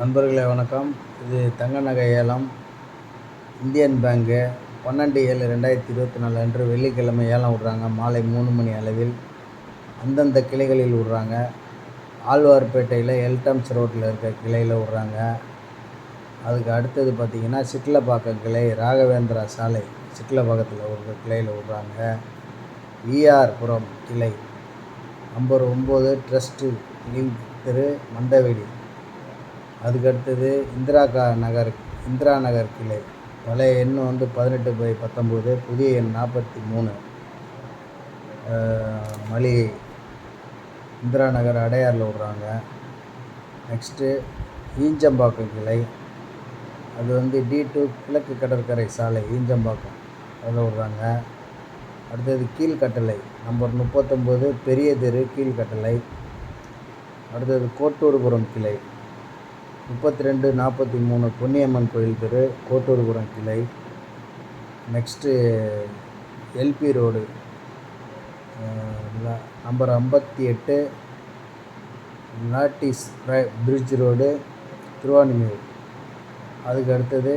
நண்பர்களே வணக்கம். இது தங்க நகை ஏலம். இந்தியன் பேங்க்கு பன்னெண்டு ஏழு ரெண்டாயிரத்தி இருபத்தி நாலு அன்று வெள்ளிக்கிழமை ஏலம் விடுறாங்க. மாலை மூணு மணி அளவில் அந்தந்த கிளைகளில் விடுறாங்க. ஆழ்வார்பேட்டையில் எல்டம்ஸ் ரோட்டில் இருக்க கிளையில் விடுறாங்க. அதுக்கு அடுத்தது பார்த்திங்கன்னா சிட்லப்பாக்கம் கிளை ராகவேந்திரா சாலை சிட்லப்பாக்கத்தில் ஒரு கிளையில் விடுறாங்க. விஆர்புரம் கிளை. நம்பர் ஒம்பது ட்ரஸ்ட்டு லிங்க் திரு மந்தவெளி அதுக்கு அடுத்தது இந்திரா கா நகர் இந்திரா நகர் கிளை. பழைய எண் வந்து பதினெட்டு பை பத்தொம்போது புதிய எண் நாற்பத்தி மூணு. மளிகை இந்திரா நகர் அடையாரில் விட்றாங்க. நெக்ஸ்ட்டு ஈஞ்சம்பாக்கம் கிளை. அது வந்து டி டூ கிழக்கு கடற்கரை சாலை ஈஞ்சம்பாக்கம். அதில் விட்றாங்க. அடுத்தது கீழ்கட்டளை நம்பர் முப்பத்தொம்போது பெரிய தெரு கீழ்கட்டளை. அடுத்தது கோட்டூர்புரம் கிளை. முப்பத்தி ரெண்டு நாற்பத்தி மூணு பொன்னியம்மன் கோயில் தெரு கோட்டூர்புரம் கிளை. நெக்ஸ்ட்டு எல்பி ரோடு நம்பர் ஐம்பத்தி எட்டு நாட்டிஸ் பிரிட்ஜ் ரோடு திருவான்மியூர் அதுக்கு அடுத்தது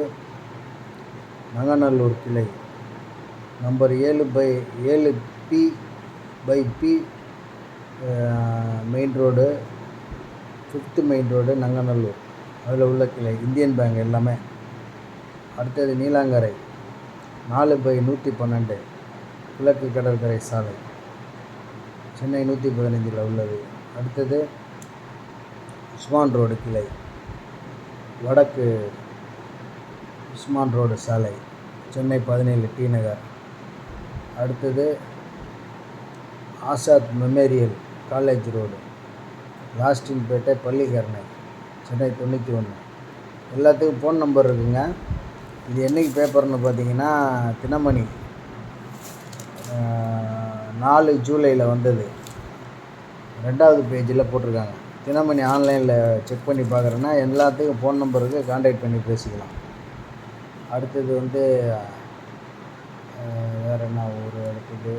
நங்கநல்லூர் கிளை. நம்பர் ஏழு பை ஏழு B by B main road fifth main road Nanganallur அதில் உள்ள கிளை இந்தியன் பேங்க் எல்லாமே. அடுத்தது நீலாங்கரை நாலு பை நூற்றி பன்னெண்டு கிழக்கு கடற்கரை சாலை. சென்னை நூற்றி பதினஞ்சில் உள்ளது. அடுத்தது உஸ்மான் ரோடு கிளை வடக்கு உஸ்மான் ரோடு சாலை சென்னை பதினேழு டி நகர். அடுத்தது ஆசாத் மெமோரியல் காலேஜ் ரோடு லாஸ்டின்பேட்டை பள்ளிக்கரணை சென்னை தொண்ணூற்றி ஒன்று எல்லாத்துக்கும் ஃபோன் நம்பர் இருக்குங்க. இது என்றைக்கு பேப்பர்னு பார்த்தீங்கன்னா தினமணி நாலு ஜூலையில் வந்தது. ரெண்டாவது பேஜில் போட்டிருக்காங்க. தினமணி ஆன்லைனில் செக் பண்ணி பார்க்குறேன்னா எல்லாத்துக்கும் ஃபோன் நம்பருக்கு காண்டாக்ட் பண்ணி பேசிக்கலாம். அடுத்தது வந்து வேறு என்ன ஊர் அடுத்தது?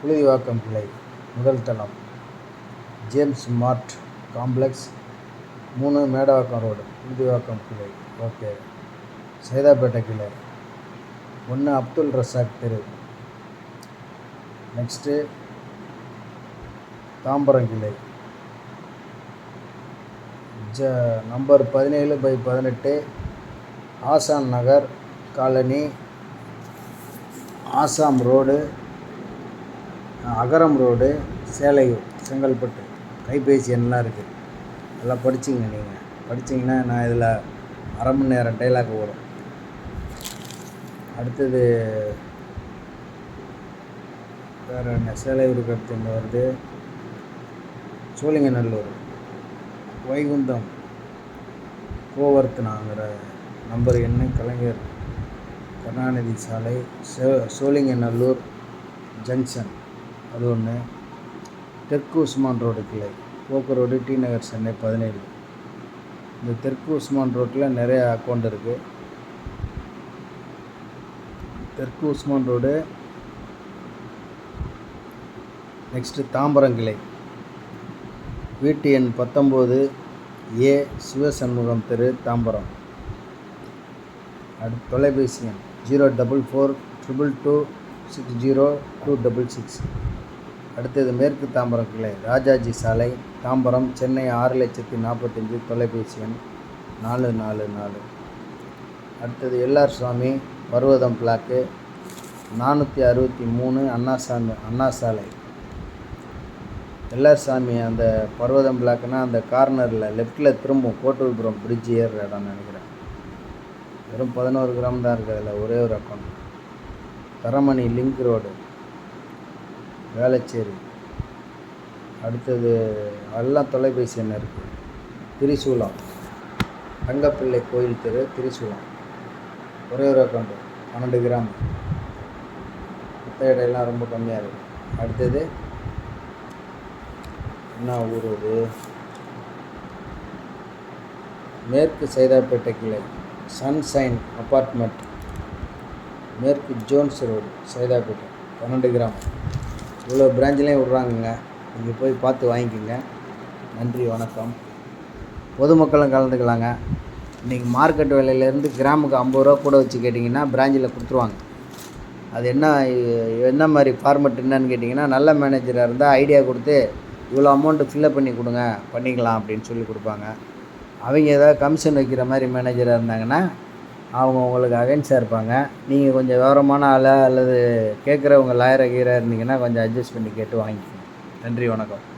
புழுதிவாக்கம் கிளை முதல் தளம். ஜேம்ஸ் மார்ட் காம்ப்ளெக்ஸ் மூணு மேடவாக்கம் ரோடு புழுதிவாக்கம் கிளை. ஓகே. சைதாப்பேட்டை கிளை. ஒன்று அப்துல் ரசாக் தெரு. நெக்ஸ்ட்டு தாம்பரம் கிளை. ஜ நம்பர் பதினேழு பை பதினெட்டு Asan Nagar colony Assam road Agaram road Selaiyur Chengalpattu. கைபேசி எண்ணெலாம் இருக்குது எல்லாம் படிச்சிங்க நீங்கள் படிச்சிங்கன்னா நான் இதில் அரை மணி நேரம் டைலாக் வரும் அடுத்தது வேறு என்ன? சேலை அடுத்து வருது. சோழிங்கநல்லூர். வைகுந்தம். கோவர்த்தனாங்கிற நம்பர் என்ன? கலைஞர் கருணாநிதி சாலை சோ சோழிங்கநல்லூர் ஜங்ஷன். அது ஒன்று தெற்கு உஸ்மான் ரோடு கிளை ஓக்கு ரோடு டி நகர் சென்னை பதினேழு. இந்த தெற்கு உஸ்மான் ரோட்டில் நிறைய அக்கௌண்ட் இருக்குது தெற்கு உஸ்மான் ரோடு நெக்ஸ்ட்டு தாம்பரம் கிளை. வீட்டு எண் பத்தொம்போது ஏ சிவசண்முகம் தெரு தாம்பரம். அடுத்து தொலைபேசி எண் zero double four triple two six zero two double six. அடுத்தது மேற்கு தாம்பரம் கிளை. ராஜாஜி சாலை தாம்பரம் சென்னை ஆறு லட்சத்தி நாற்பத்தஞ்சு தொலைபேசி எண் நாலு நாலு நாலு. அடுத்தது எல்ஆர் சுவாமி பர்வதம் பிளாக்கு நானூற்றி அறுபத்தி மூணு அண்ணாசாமி அண்ணா சாலை. எல்ஆர் சாமி அந்த பர்வதம் பிளாக்னா அந்த கார்னரில் லெஃப்டில் திரும்பும் கோட்டூர்புரம் பிரிட்ஜ் ஏறுற இடம்னு நினைக்கிறேன். வெறும் பதினோரு கிராம் தான் இருக்குது அதில் ஒரே ஒரு account Taramani link road Velachery. அடுத்தது எல்லாம் தொலைபேசி எண் இருக்குது திரிசூலம். தங்கப்பிள்ளை கோயில் தெரு திரிசூலம். ஒரே ஒரு அக்கௌண்ட்டு பன்னெண்டு கிராம் மற்ற இடையெல்லாம் ரொம்ப கம்மியாக இருக்குது அடுத்தது என்ன ஊர் அது? மேற்கு சைதாப்பேட்டை கிளை. சன்ஷைன் அப்பார்ட்மெண்ட் மேற்கு ஜோன்ஸ் ரோடு சைதாப்பேட்டை. பன்னெண்டு கிராம் இவ்வளோ பிரான்ச்லேயும் விட்றாங்கங்க. நீங்கள் போய் பார்த்து வாங்கிக்கோங்க. நன்றி வணக்கம். பொதுமக்களும் கலந்துக்கலாங்க. இன்றைக்கி மார்க்கெட் விலையிலேருந்து கிராமுக்கு ஐம்பது ரூபா கூட வச்சு கேட்டிங்கன்னா பிராஞ்சில் கொடுத்துருவாங்க. அது என்ன என்ன மாதிரி ஃபார்மெட் என்னன்னு கேட்டிங்கன்னா நல்ல மேனேஜராக இருந்தால் ஐடியா கொடுத்து இவ்வளோ அமௌண்ட்டு ஃபில்லப் பண்ணி கொடுங்க பண்ணிக்கலாம் அப்படின்னு சொல்லி கொடுப்பாங்க. அவங்க ஏதாவது கமிஷன் வைக்கிற மாதிரி மேனேஜராக இருந்தாங்கன்னா அவங்க உங்களுக்கு அகைன்ஸ்டாக இருப்பாங்க. நீங்கள் கொஞ்சம் விவரமான ஆளாக அல்லது கேட்குறவங்க லாயரை கீராக இருந்தீங்கன்னா கொஞ்சம் அட்ஜஸ்ட் பண்ணி கேட்டு வாங்கிக்கோங்க. நன்றி வணக்கம்.